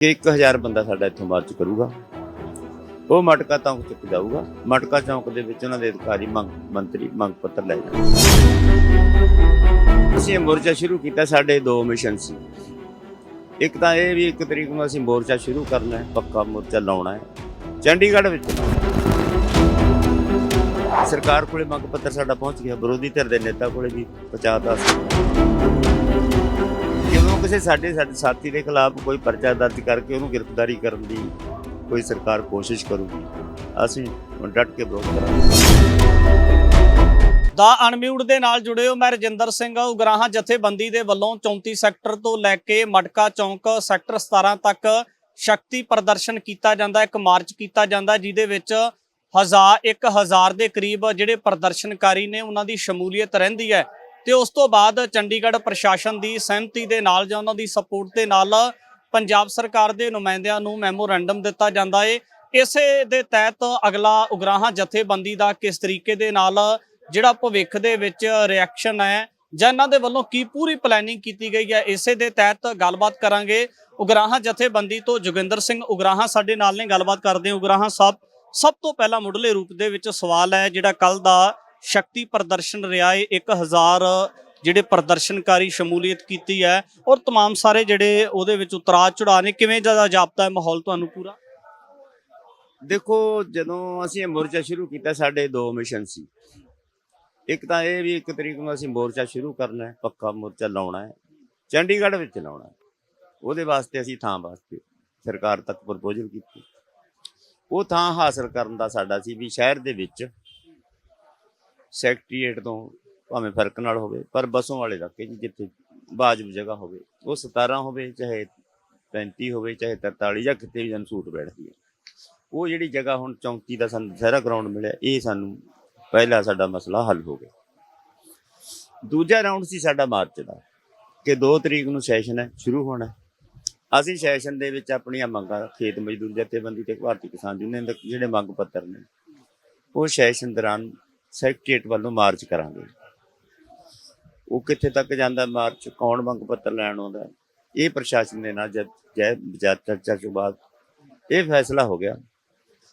ਕਿ 1000 ਬੰਦਾ ਸਾਡਾ ਇੱਥੋਂ ਮਾਰਚ ਕਰੂਗਾ। ਉਹ ਮਟਕਾ ਚੌਂਕ ਚੁੱਕ ਜਾਊਗਾ। ਮਟਕਾ ਚੌਂਕ ਦੇ ਵਿੱਚ ਉਹਨਾਂ ਦੇ ਅਧਿਕਾਰੀ, ਮੰਗ, ਮੰਤਰੀ, ਮੰਗ ਪੱਤਰ ਲੈ ਜਾਣਗੇ ਅਸੀਂ ਇਹ ਮੋਰਚਾ ਸ਼ੁਰੂ ਕੀਤਾ, ਸਾਡੇ ਦੋ ਮਿਸ਼ਨ ਸੀ। ਇੱਕ ਤਾਂ ਇਹ ਵੀ ਇੱਕ ਤਰੀਕ ਨੂੰ ਅਸੀਂ ਮੋਰਚਾ ਸ਼ੁਰੂ ਕਰਨਾ ਹੈ, ਪੱਕਾ ਮੋਰਚਾ ਲਾਉਣਾ ਹੈ। ਚੰਡੀਗੜ੍ਹ ਵਿੱਚ ਸਰਕਾਰ ਕੋਲੇ ਮੰਗ ਪੱਤਰ ਸਾਡਾ ਪਹੁੰਚ ਗਿਆ, ਵਿਰੋਧੀ ਧਿਰ ਦੇ ਨੇਤਾ ਕੋਲੇ ਵੀ ਪਹੁੰਚਾਤਾ ਸੀ ਕਿਸੇ ਸਾਡੇ ਸਾਡੇ ਸਾਥੀ ਦੇ ਖਿਲਾਫ ਕੋਈ ਪਰਚਾ ਦਰਜ ਕਰਕੇ ਉਹਨੂੰ ਗ੍ਰਿਫਤਾਰੀ ਕਰਨ ਦੀ ਕੋਈ ਸਰਕਾਰ ਕੋਸ਼ਿਸ਼ ਕਰੂਗੀ। ਅਸੀਂ ਡਟ ਕੇ ਵਿਰੋਧ ਕਰਾਂਗੇ। ਦਾ ਅਨਮਿਊਟ ਦੇ ਨਾਲ ਜੁੜੇ ਮੈਂ ਰਜਿੰਦਰ ਸਿੰਘ ਉਗਰਾਹਾਂ ਜਥੇਬੰਦੀ ਦੇ ਵੱਲੋਂ 34 ਸੈਕਟਰ ਤੋਂ ਲੈ ਕੇ ਮਟਕਾ ਚੌਂਕ ਸੈਕਟਰ 17 ਤੱਕ ਸ਼ਕਤੀ ਪ੍ਰਦਰਸ਼ਨ ਕੀਤਾ ਜਾਂਦਾ, ਇੱਕ ਮਾਰਚ ਕੀਤਾ ਜਾਂਦਾ, ਜਿਹਦੇ ਵਿੱਚ ਹਜ਼ਾਰ 1000 ਦੇ ਕਰੀਬ ਜਿਹੜੇ ਪ੍ਰਦਰਸ਼ਨਕਾਰੀ ਨੇ ਉਹਨਾਂ ਦੀ ਸ਼ਮੂਲੀਅਤ ਰਹਿੰਦੀ ਹੈ। ਤੇ ਉਸ ਤੋਂ ਬਾਅਦ ਚੰਡੀਗੜ੍ਹ ਪ੍ਰਸ਼ਾਸਨ ਦੀ ਸਹਿਮਤੀ ਦੇ ਨਾਲ ਜਾਂ ਉਹਨਾਂ ਦੀ ਸਪੋਰਟ ਦੇ ਨਾਲ ਪੰਜਾਬ ਸਰਕਾਰ ਦੇ ਨੁਮਾਇੰਦਿਆਂ ਨੂੰ ਮੈਮੋਰੈਂਡਮ ਦਿੱਤਾ ਜਾਂਦਾ ਏ। ਇਸੇ ਦੇ ਤਹਿਤ ਅਗਲਾ ਉਗਰਾਹਾਂ ਜਥੇਬੰਦੀ ਦਾ ਕਿਸ ਤਰੀਕੇ ਦੇ ਨਾਲ ਜਿਹੜਾ ਭਵਿੱਖ ਦੇ ਵਿੱਚ ਰਿਐਕਸ਼ਨ ਹੈ ਜਾਂ ਇਹਨਾਂ ਦੇ ਵੱਲੋਂ ਕੀ ਪੂਰੀ ਪਲੈਨਿੰਗ ਕੀਤੀ ਗਈ ਹੈ, ਇਸੇ ਦੇ ਤਹਿਤ ਗੱਲਬਾਤ ਕਰਾਂਗੇ। ਉਗਰਾਹਾਂ ਜਥੇਬੰਦੀ ਤੋਂ ਜੋਗਿੰਦਰ ਸਿੰਘ ਉਗਰਾਹਾਂ ਸਾਡੇ ਨਾਲ ਨੇ, ਗੱਲਬਾਤ ਕਰਦੇ ਉਗਰਾਹਾਂ ਸਾਹਿਬ, ਸਭ ਤੋਂ ਪਹਿਲਾਂ ਮੁੱਢਲੇ ਰੂਪ ਦੇ ਵਿੱਚ ਸਵਾਲ ਹੈ ਜਿਹੜਾ ਕੱਲ ਦਾ ਸ਼ਕਤੀ ਪ੍ਰਦਰਸ਼ਨ ਰਿਹਾ ਹੈ 1000 ਜਿਹੜੇ ਪ੍ਰਦਰਸ਼ਨਕਾਰੀ ਸ਼ਮੂਲੀਅਤ ਕੀਤੀ ਹੈ ਔਰ तमाम ਸਾਰੇ ਜਿਹੜੇ ਉਹਦੇ ਵਿੱਚ ਉਤਰਾ ਚੜਾ ਨੇ ਕਿਵੇਂ ਜ਼ਿਆਦਾ ਜਾਪਦਾ ਹੈ ਮਾਹੌਲ ਤੁਹਾਨੂੰ ਪੂਰਾ ਦੇਖੋ ਜਦੋਂ ਅਸੀਂ ਇਹ ਮੋਰਚਾ ਸ਼ੁਰੂ ਕੀਤਾ ਸਾਡੇ ਦੋ ਮਿਸ਼ਨ ਸੀ ਇੱਕ ਤਾਂ ਇਹ ਵੀ ਇੱਕ ਤਰੀਕ ਨੂੰ ਅਸੀਂ ਮੋਰਚਾ ਸ਼ੁਰੂ ਕਰਨਾ ਹੈ ਪੱਕਾ ਮੋਰਚਾ ਲਾਉਣਾ ਹੈ ਚੰਡੀਗੜ੍ਹ ਵਿੱਚ ਲਾਉਣਾ ਹੈ ਉਹਦੇ ਵਾਸਤੇ ਅਸੀਂ ਥਾਂ ਵਾਸਤੇ ਸਰਕਾਰ ਤੱਕ ਪ੍ਰਪੋਜ਼ਲ ਕੀਤੀ ਉਹ ਥਾਂ ਹਾਸਲ ਕਰਨ ਦਾ ਸਾਡਾ ਸੀ ਵੀ ਸ਼ਹਿਰ ਦੇ ਵਿੱਚ ਸੈਕਟਰੀਏਟ ਤੋਂ ਭਾਵੇਂ ਫ਼ਰਕ ਨਾਲ ਹੋਵੇ, ਪਰ ਬਸੋਂ ਵਾਲੇ ਇਲਾਕੇ ਜੀ ਜਿੱਥੇ ਬਾਜਬ ਜਗ੍ਹਾ ਹੋਵੇ, ਉਹ 17 ਹੋਵੇ, ਚਾਹੇ 35 ਹੋਵੇ, ਚਾਹੇ 43 ਜਾਂ ਕਿਤੇ ਵੀ ਜਨ ਸੂਟ ਬੈਠਦੀ ਹੈ। ਉਹ ਜਿਹੜੀ ਜਗ੍ਹਾ ਹੁਣ 34 ਦਾ ਸਾਨੂੰ ਸਾਰਾ ਗਰਾਊਂਡ ਮਿਲਿਆ, ਇਹ ਸਾਨੂੰ ਪਹਿਲਾ ਸਾਡਾ ਮਸਲਾ ਹੱਲ ਹੋ ਗਿਆ। ਦੂਜਾ ਰਾਊਂਡ ਸੀ ਸਾਡਾ ਮਾਰਚ ਦਾ, ਕਿ 2 ਤਰੀਕ ਨੂੰ ਸੈਸ਼ਨ ਹੈ, ਸ਼ੁਰੂ ਹੋਣਾ ਅਸੀਂ ਸੈਸ਼ਨ ਦੇ ਵਿੱਚ ਆਪਣੀਆਂ ਮੰਗਾਂ, ਖੇਤ ਮਜ਼ਦੂਰ ਜਥੇਬੰਦੀ ਤੇ ਭਾਰਤੀ ਕਿਸਾਨ ਯੂਨੀਅਨ ਦੇ ਜਿਹੜੇ ਮੰਗ ਪੱਤਰ ਨੇ, ਉਹ ਸੈਸ਼ਨ ਦੌਰਾਨ ਸੈਕਟਰੀਏਟ ਵੱਲੋਂ ਮਾਰਚ ਕਰਾਂਗੇ। ਉਹ ਕਿੱਥੇ ਤੱਕ ਜਾਂਦਾ ਮਾਰਚ ਕੌਣ ਮੰਗ ਪੱਤਰ ਲੈਣ ਆਉਂਦਾ? ਇਹ ਪ੍ਰਸ਼ਾਸਨ ਦੇ ਨਾਲ ਜਦ ਜੈ ਵਿਚਾਰ ਚਰਚਾ ਤੋਂ ਬਾਅਦ ਇਹ ਫੈਸਲਾ ਹੋ ਗਿਆ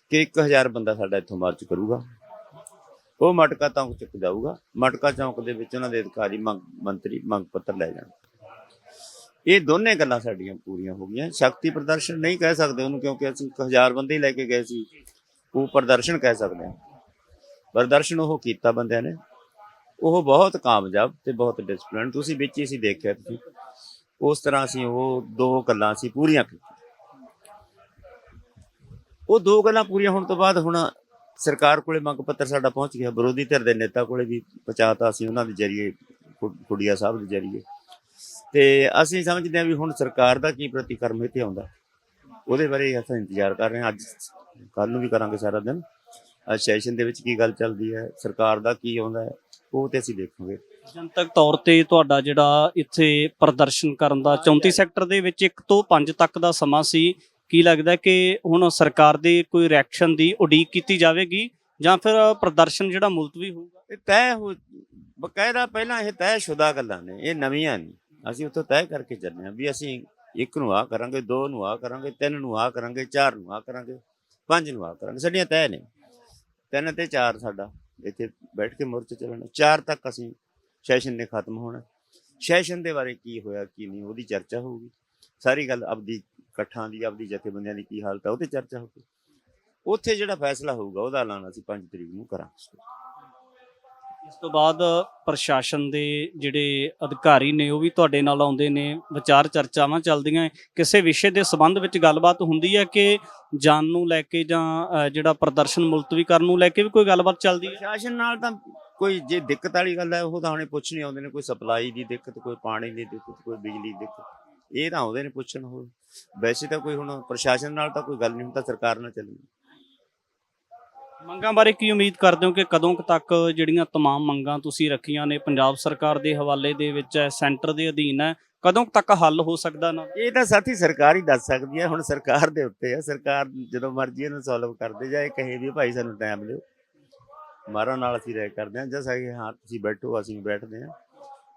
ਕਿ 1000 ਬੰਦਾ ਸਾਡਾ ਇੱਥੋਂ ਮਾਰਚ ਕਰੂਗਾ। ਉਹ ਮਟਕਾ ਚੌਂਕ ਚੁੱਕ ਜਾਊਗਾ। ਮਟਕਾ ਚੌਂਕ ਦੇ ਵਿੱਚ ਉਹਨਾਂ ਦੇ ਅਧਿਕਾਰੀ ਮੰਗ ਮੰਤਰੀ ਮੰਗ ਪੱਤਰ ਲੈ ਜਾਣ। ਇਹ ਦੋਨੇ ਗੱਲਾਂ ਸਾਡੀਆਂ ਪੂਰੀਆਂ ਹੋ ਗਈਆਂ। ਸ਼ਕਤੀ ਪ੍ਰਦਰਸ਼ਨ ਨਹੀਂ ਕਹਿ ਸਕਦੇ ਉਹਨੂੰ ਕਿਉਂਕਿ ਅਸੀਂ 1000 ਬੰਦੇ ਲੈ ਕੇ ਗਏ ਸੀ। ਉਹ ਪ੍ਰਦਰਸ਼ਨ ਕਹਿ ਸਕਦੇ ਹਾਂ ਪ੍ਰਦਰਸ਼ਨ ਉਹ ਕੀਤਾ ਬੰਦਿਆਂ ਨੇ। ਉਹ ਬਹੁਤ ਕਾਮਯਾਬ ਤੇ ਬਹੁਤ ਡਿਸਪਲਿਨ ਤੁਸੀਂ ਵਿੱਚ ਹੀ ਸੀ ਦੇਖਿਆ ਤੁਸੀਂ। ਉਸ ਤਰ੍ਹਾਂ ਅਸੀਂ ਉਹ ਦੋ ਗੱਲਾਂ ਅਸੀਂ ਪੂਰੀਆਂ ਕੀਤੀਆਂ। ਉਹ ਦੋ ਗੱਲਾਂ ਪੂਰੀਆਂ ਹੋਣ ਤੋਂ ਬਾਅਦ ਹੁਣ ਸਰਕਾਰ ਕੋਲੇ ਮੰਗ ਪੱਤਰ ਸਾਡਾ ਪਹੁੰਚ ਗਿਆ। ਵਿਰੋਧੀ ਧਿਰ ਦੇ ਨੇਤਾ ਕੋਲੇ ਵੀ ਪਹੁੰਚਾਤਾ ਅਸੀਂ ਉਹਨਾਂ ਦੇ ਜਰੀਏ, ਖੁ- ਸਾਹਿਬ ਦੇ ਜਰੀਏ। ਤੇ ਅਸੀਂ ਸਮਝਦੇ ਹਾਂ ਵੀ ਹੁਣ ਸਰਕਾਰ ਦਾ ਕੀ ਪ੍ਰਤੀਕਰਮ ਇੱਥੇ ਆਉਂਦਾ। ਉਹਦੇ ਬਾਰੇ ਅਸੀਂ ਇੰਤਜ਼ਾਰ ਕਰ ਰਹੇ ਹਾਂ। ਅੱਜ ਕੱਲ ਨੂੰ ਵੀ ਕਰਾਂਗੇ ਸਾਰਾ ਦਿਨ। ਸੈਸ਼ਨ ਦੇ ਵਿੱਚ ਕੀ ਗੱਲ ਚੱਲਦੀ ਹੈ ਸਰਕਾਰ ਦਾ ਕੀ ਆਉਂਦਾ ਹੈ ਉਹ ਤੇ ਅਸੀਂ ਦੇਖਾਂਗੇ। ਜਨਤਕ ਤੌਰ ਤੇ ਤੁਹਾਡਾ ਜਿਹੜਾ ਇੱਥੇ ਪ੍ਰਦਰਸ਼ਨ ਕਰਨ ਦਾ 34 ਸੈਕਟਰ ਦੇ ਵਿੱਚ 1 ਤੋਂ 5 ਤੱਕ ਦਾ ਸਮਾਂ ਸੀ ਕੀ ਲੱਗਦਾ ਕਿ ਹੁਣ ਸਰਕਾਰ ਦੇ ਕੋਈ ਰਿਐਕਸ਼ਨ ਦੀ ਉਡੀਕ ਕੀਤੀ ਜਾਵੇਗੀ ਜਾਂ ਫਿਰ ਪ੍ਰਦਰਸ਼ਨ ਜਿਹੜਾ ਮੁਲਤਵੀ ਹੋਊਗਾ? ਇਹ ਤੈਅ ਹੋ ਬਕਾਇਦਾ ਪਹਿਲਾਂ ਇਹ ਤੈਅਸ਼ੁਦਾ ਗੱਲਾਂ ਨੇ ਇਹ ਨਵੀਆਂ ਨਹੀਂ। ਅਸੀਂ ਉੱਥੋਂ ਤੈਅ ਕਰਕੇ ਚੱਲੇ ਹਾਂ ਵੀ ਅਸੀਂ ਇੱਕ ਨੂੰ ਆ ਕਰਾਂਗੇ ਦੋ ਨੂੰ ਆ ਕਰਾਂਗੇ ਤਿੰਨ ਨੂੰ ਆ ਕਰਾਂਗੇ ਚਾਰ ਨੂੰ ਆ ਕਰਾਂਗੇ ਪੰਜ ਨੂੰ ਆ ਕਰਾਂਗੇ ਸਾਡੀਆਂ ਤੈਅ ਨੇ। ਤਿੰਨ ਤੇ ਚਾਰ ਸਾਡਾ, ਇੱਥੇ ਬੈਠ ਕੇ ਮੋਰਚੇ ਚੱਲਣਾ। ਚਾਰ ਤੱਕ ਅਸੀਂ ਸੈਸ਼ਨ ਨੇ ਖਤਮ ਹੋਣਾ। ਸੈਸ਼ਨ ਦੇ ਬਾਰੇ ਕੀ ਹੋਇਆ, ਕੀ ਨਹੀਂ, ਉਹਦੀ ਚਰਚਾ ਹੋਊਗੀ। ਸਾਰੀ ਗੱਲ ਆਪਦੀ ਇਕੱਠਾਂ ਦੀ, ਆਪਦੀ ਜਥੇਬੰਦੀਆਂ ਦੀ ਕੀ ਹਾਲਤ ਹੈ ਉਹ ਤੇ ਚਰਚਾ ਹੋਊਗੀ। ਉੱਥੇ ਜਿਹੜਾ ਫੈਸਲਾ ਹੋਊਗਾ, ਉਹਦਾ ਐਲਾਨ ਅਸੀਂ 5 ਤਰੀਕ ਨੂੰ ਕਰਾਂਗੇ। ਇਸ ਤੋਂ ਬਾਅਦ ਪ੍ਰਸ਼ਾਸਨ ਦੇ ਜਿਹੜੇ ਅਧਿਕਾਰੀ ਨੇ ਉਹ ਵੀ ਤੁਹਾਡੇ ਨਾਲ ਆਉਂਦੇ ਨੇ ਵਿਚਾਰ ਚਰਚਾਵਾਂ ਚੱਲਦੀਆਂ ਹੈ। ਕਿਸੇ ਵਿਸ਼ੇ ਦੇ ਸੰਬੰਧ ਵਿੱਚ ਗੱਲਬਾਤ ਹੁੰਦੀ ਹੈ ਕਿ ਜਾਨ ਨੂੰ ਲੈ ਕੇ ਜਾਂ ਅ, ਜਿਹੜਾ ਪ੍ਰਦਰਸ਼ਨ ਮੁਲਤਵੀ ਕਰਨ ਨੂੰ ਲੈ ਕੇ ਵੀ ਕੋਈ ਗੱਲਬਾਤ ਚੱਲਦੀ ਹੈ? ਪ੍ਰਸ਼ਾਸਨ ਨਾਲ ਤਾਂ ਕੋਈ ਜੇ ਦਿੱਕਤ ਵਾਲੀ ਗੱਲ ਹੈ ਉਹ ਤਾਂ ਹੁਣੇ ਪੁੱਛਣੀ ਆਉਂਦੇ ਨੇ ਕੋਈ ਸਪਲਾਈ ਦੀ ਦਿੱਕਤ ਕੋਈ ਪਾਣੀ ਦੀ ਦਿੱਕਤ ਕੋਈ ਬਿਜਲੀ ਦੀ ਦਿੱਕਤ। ਇਹ ਤਾਂ ਆਉਂਦੇ ਨੇ ਪੁੱਛਣ ਹੋਰ। ਵੈਸੇ ਤਾਂ ਕੋਈ ਹੁਣ ਪ੍ਰਸ਼ਾਸਨ ਨਾਲ ਤਾਂ ਕੋਈ ਗੱਲ ਨਹੀਂ ਤਾਂ ਸਰਕਾਰ ਨਾਲ ਚੱਲਣੀ ਮੰਗਾਂ ਬਾਰੇ ਕੀ ਉਮੀਦ ਕਰਦੇ ਹੋ ਕਿ ਕਦੋਂ ਕੁ ਤੱਕ ਜਿਹੜੀਆਂ तमाम ਮੰਗਾਂ ਤੁਸੀਂ ਰੱਖੀਆਂ ਨੇ ਪੰਜਾਬ ਸਰਕਾਰ ਦੇ ਹਵਾਲੇ ਦੇ ਵਿੱਚ ਹੈ ਸੈਂਟਰ ਦੇ ਅਧੀਨ ਹੈ ਕਦੋਂ ਕੁ ਤੱਕ ਹੱਲ ਹੋ ਸਕਦਾ ਨਾ ਇਹ ਤਾਂ ਸਾਥੀ ਸਰਕਾਰ ਹੀ ਦੱਸ ਸਕਦੀ ਹੈ ਹੁਣ ਸਰਕਾਰ ਦੇ ਉੱਤੇ ਹੈ ਸਰਕਾਰ ਜਦੋਂ ਮਰਜ਼ੀ ਇਹਨੂੰ ਸੋਲਵ ਕਰਦੇ ਜਾਂ ਇਹ ਕਹੇ ਵੀ ਭਾਈ ਸਾਨੂੰ ਟਾਈਮ ਦਿਓ ਮਾਰਾ ਨਾਲ ਅਸੀਂ ਰਹਿ ਕਰਦੇ ਹਾਂ ਜਸ ਕਿ ਹਾਂ ਤੁਸੀਂ ਬੈਠੋ ਅਸੀਂ ਬੈਠਦੇ ਹਾਂ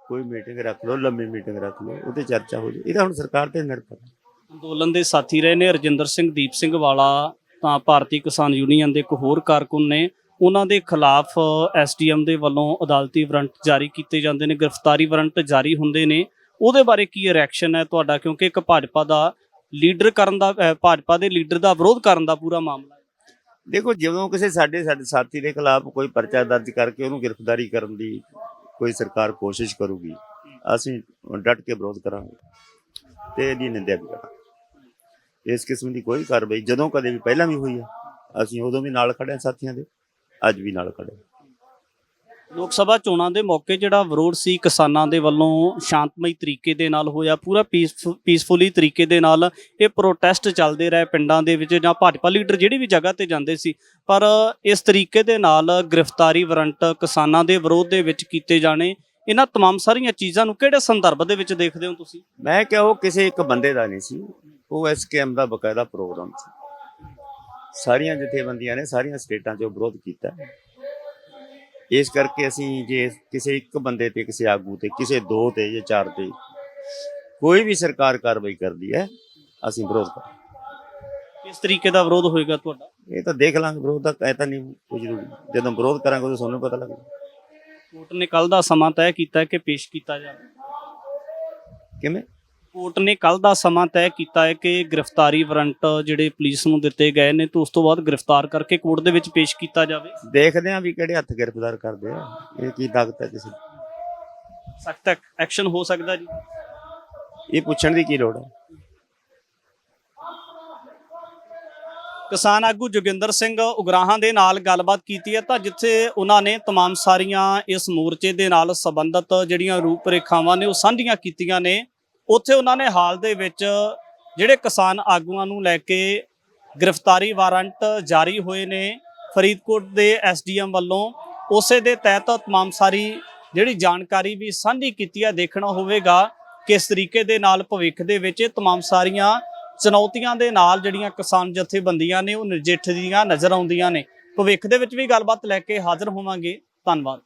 ਕੋਈ ਮੀਟਿੰਗ ਰੱਖ ਲਓ ਲੰਮੀ ਮੀਟਿੰਗ ਰੱਖ ਲਓ ਉਹਤੇ ਚਰਚਾ ਹੋ ਜਾਏ ਇਹ ਤਾਂ ਹੁਣ ਸਰਕਾਰ ਤੇ ਨਿਰਭਰ ਹੈ ਅੰਦੋਲਨ ਦੇ ਸਾਥੀ ਰਹੇ ਨੇ ਰਜਿੰਦਰ ਸਿੰਘ ਦੀਪ ਸਿੰਘ ਵਾਲਾ ਤਾਂ ਭਾਰਤੀ ਕਿਸਾਨ ਯੂਨੀਅਨ ਦੇ ਇੱਕ ਹੋਰ ਕਾਰਕੁਨ ਨੇ ਉਹਨਾਂ ਦੇ ਖਿਲਾਫ ਐਸਡੀਐਮ ਦੇ ਵੱਲੋਂ ਅਦਾਲਤੀ ਵਾਰੰਟ ਜਾਰੀ ਕੀਤੇ ਜਾਂਦੇ ਨੇ, ਗ੍ਰਿਫਤਾਰੀ ਵਾਰੰਟ ਜਾਰੀ ਹੁੰਦੇ ਨੇ। ਉਹਦੇ ਬਾਰੇ ਕੀ ਰਿਐਕਸ਼ਨ ਹੈ ਤੁਹਾਡਾ? ਕਿਉਂਕਿ ਇੱਕ ਭਾਜਪਾ ਦਾ ਲੀਡਰ ਕਰਨ ਦਾ ਭਾਜਪਾ ਦੇ ਲੀਡਰ ਦਾ ਵਿਰੋਧ ਕਰਨ ਦਾ ਪੂਰਾ ਮਾਮਲਾ ਦੇਖੋ, ਜਦੋਂ ਕਿਸੇ ਸਾਡੇ ਸਾਡੇ ਸਾਥੀ ਦੇ ਖਿਲਾਫ ਕੋਈ ਪਰਚਾ ਦਰਜ ਕਰਕੇ ਉਹਨੂੰ ਗ੍ਰਿਫਤਾਰੀ ਕਰਨ ਦੀ ਕੋਈ ਸਰਕਾਰ ਕੋਸ਼ਿਸ਼ ਕਰੂਗੀ, ਅਸੀਂ ਡਟ ਕੇ ਵਿਰੋਧ ਕਰਾਂਗੇ। ਤੇ ਇਹਦੀ ਨਿੰਦਿਆ ਵੀ ਕਰਾਂਗੇ। ਇਸ ਕਿਸਮ ਦੀ ਕੋਈ ਕਾਰਵਾਈ ਜਦੋਂ ਕਦੇ ਵੀ ਪਹਿਲਾਂ ਵੀ ਹੋਈ ਹੈ ਅਸੀਂ ਉਦੋਂ ਵੀ ਨਾਲ ਖੜੇ ਹਾਂ ਸਾਥੀਆਂ ਦੇ ਅੱਜ ਵੀ ਨਾਲ ਖੜੇ ਹਾਂ। ਲੋਕ ਸਭਾ ਚੋਣਾਂ ਦੇ ਮੌਕੇ ਜਿਹੜਾ ਵਿਰੋਧ ਸੀ ਕਿਸਾਨਾਂ ਦੇ ਵੱਲੋਂ ਸ਼ਾਂਤਮਈ ਤਰੀਕੇ ਦੇ ਨਾਲ ਹੋਇਆ ਪੂਰਾ ਪੀਸਫੁਲੀ ਤਰੀਕੇ ਦੇ ਨਾਲ ਇਹ ਪ੍ਰੋਟੈਸਟ ਚੱਲਦੇ ਰਹੇ ਪਿੰਡਾਂ ਦੇ ਵਿੱਚ ਜਾਂ ਭਾਜਪਾ ਲੀਡਰ ਜਿਹੜੀ ਵੀ ਜਗ੍ਹਾ ਤੇ ਜਾਂਦੇ ਸੀ ਪਰ ਇਸ ਤਰੀਕੇ ਦੇ ਨਾਲ ਗ੍ਰਿਫਤਾਰੀ ਵਾਰੰਟ ਕਿਸਾਨਾਂ ਦੇ ਵਿਰੋਧ ਦੇ ਵਿੱਚ ਕੀਤੇ ਜਾਣੇ ਇਹਨਾਂ तमाम ਸਾਰੀਆਂ ਚੀਜ਼ਾਂ ਨੂੰ ਕਿਹੜੇ ਸੰਦਰਭ ਦੇ ਵਿੱਚ ਦੇਖਦੇ ਹੋ ਤੁਸੀਂ ਮੈਂ ਕਿਹਾ ਉਹ ਕਿਸੇ ਇੱਕ ਬੰਦੇ ਦਾ ਨਹੀਂ ਸੀ ਉਹ ਐਸਕੇਐਮ ਦਾ ਬਕਾਇਦਾ ਪ੍ਰੋਗਰਾਮ ਸੀ। ਸਾਰੀਆਂ ਜਥੇਬੰਦੀਆਂ ਨੇ ਸਾਰੀਆਂ ਸਟੇਟਾਂ 'ਚ ਵਿਰੋਧ ਕੀਤਾ। ਇਸ ਕਰਕੇ ਅਸੀਂ ਜੇ ਕਿਸੇ ਇੱਕ ਬੰਦੇ ਤੇ ਕਿਸੇ ਆਗੂ ਤੇ ਕਿਸੇ ਦੋ ਤੇ ਜਾਂ ਚਾਰ ਤੇ ਕੋਈ ਵੀ ਸਰਕਾਰ ਕਾਰਵਾਈ ਕਰਦੀ ਹੈ ਅਸੀਂ ਵਿਰੋਧ ਕਰ ਕਿਸ ਤਰੀਕੇ ਦਾ ਵਿਰੋਧ ਹੋਏਗਾ ਤੁਹਾਡਾ? ਇਹ ਤਾਂ ਦੇਖ ਲਾਂਗੇ ਵਿਰੋਧ ਦਾ ਕਹਿ ਤਾਂ ਨਹੀਂ ਕੋਈ ਜ਼ਰੂਰੀ। ਜਦੋਂ ਵਿਰੋਧ ਕਰਾਂਗੇ ਉਦੋਂ ਤੁਹਾਨੂੰ ਪਤਾ ਲੱਗੇਗਾ। ਕੋਰਟ ਨੇ ਕੱਲ ਦਾ ਸਮਾਂ ਤੈਅ ਕੀਤਾ ਕਿ ਪੇਸ਼ ਕੀਤਾ ਜਾਵੇ। ਕਿਵੇਂ? ਕੋਰਟ ਨੇ ਕੱਲ ਦਾ ਸਮਾਂ ਤੈਅ ਕੀਤਾ ਹੈ ਕਿ ਗ੍ਰਿਫਤਾਰੀ ਵਾਰੰਟ ਜਿਹੜੇ ਪੁਲਿਸ ਨੂੰ ਦਿੱਤੇ ਗਏ ਨੇ ਤੇ ਉਸ ਤੋਂ ਬਾਅਦ ਗ੍ਰਿਫਤਾਰ ਕਰਕੇ ਕੋਰਟ ਦੇ ਵਿੱਚ ਪੇਸ਼ ਕੀਤਾ ਜਾਵੇ ਦੇਖਦੇ ਆਂ ਵੀ ਕਿਹੜੇ ਹੱਥ ਗ੍ਰਿਫਤਾਰ ਕਰਦੇ ਆ ਇਹ ਕੀ ਤਾਕਤ ਹੈ ਕਿਸੇ ਦੀ? ਸਖਤ ਐਕਸ਼ਨ ਹੋ ਸਕਦਾ ਜੀ ਇਹ ਪੁੱਛਣ ਦੀ ਕੀ ਲੋੜ ਹੈ ਕਿਸਾਨ ਆਗੂ ਜੋਗਿੰਦਰ ਸਿੰਘ ਉਗਰਾਹਾਂ ਦੇ ਨਾਲ ਗੱਲਬਾਤ ਕੀਤੀ ਹੈ ਤਾਂ ਜਿੱਥੇ ਉਹਨਾਂ ਨੇ तमाम ਸਾਰੀਆਂ ਇਸ ਮੋਰਚੇ ਦੇ ਨਾਲ ਸੰਬੰਧਿਤ ਜਿਹੜੀਆਂ ਰੂਪਰੇਖਾਵਾਂ ਨੇ ਉਹ ਸਾਂਝੀਆਂ ਕੀਤੀਆਂ ਨੇ ਉੱਥੇ ਉਹਨਾਂ ਨੇ ਹਾਲ ਦੇ ਵਿੱਚ ਜਿਹੜੇ ਕਿਸਾਨ ਆਗੂਆਂ ਨੂੰ ਲੈ ਕੇ ਗ੍ਰਿਫਤਾਰੀ ਵਾਰੰਟ ਜਾਰੀ ਹੋਏ ਨੇ ਫਰੀਦਕੋਟ ਦੇ ਐਸਡੀਐਮ ਵੱਲੋਂ ਉਸੇ ਦੇ ਤਹਿਤ तमाम ਸਾਰੀ ਜਿਹੜੀ ਜਾਣਕਾਰੀ ਵੀ ਸਾਂਝੀ ਕੀਤੀ ਹੈ ਦੇਖਣਾ ਹੋਵੇਗਾ ਕਿਸ ਤਰੀਕੇ ਦੇ ਨਾਲ ਭਵਿੱਖ ਦੇ ਵਿੱਚ ਇਹ तमाम ਸਾਰੀਆਂ ਚੁਣੌਤੀਆਂ ਦੇ ਨਾਲ ਜਿਹੜੀਆਂ ਕਿਸਾਨ ਜਥੇਬੰਦੀਆਂ ਨੇ ਉਹ ਨਜਿੱਠਦੀਆਂ ਨਜ਼ਰ ਆਉਂਦੀਆਂ ਨੇ ਭਵਿੱਖ ਦੇ ਵਿੱਚ ਵੀ ਗੱਲਬਾਤ ਲੈ ਕੇ ਹਾਜ਼ਰ ਹੋਵਾਂਗੇ ਧੰਨਵਾਦ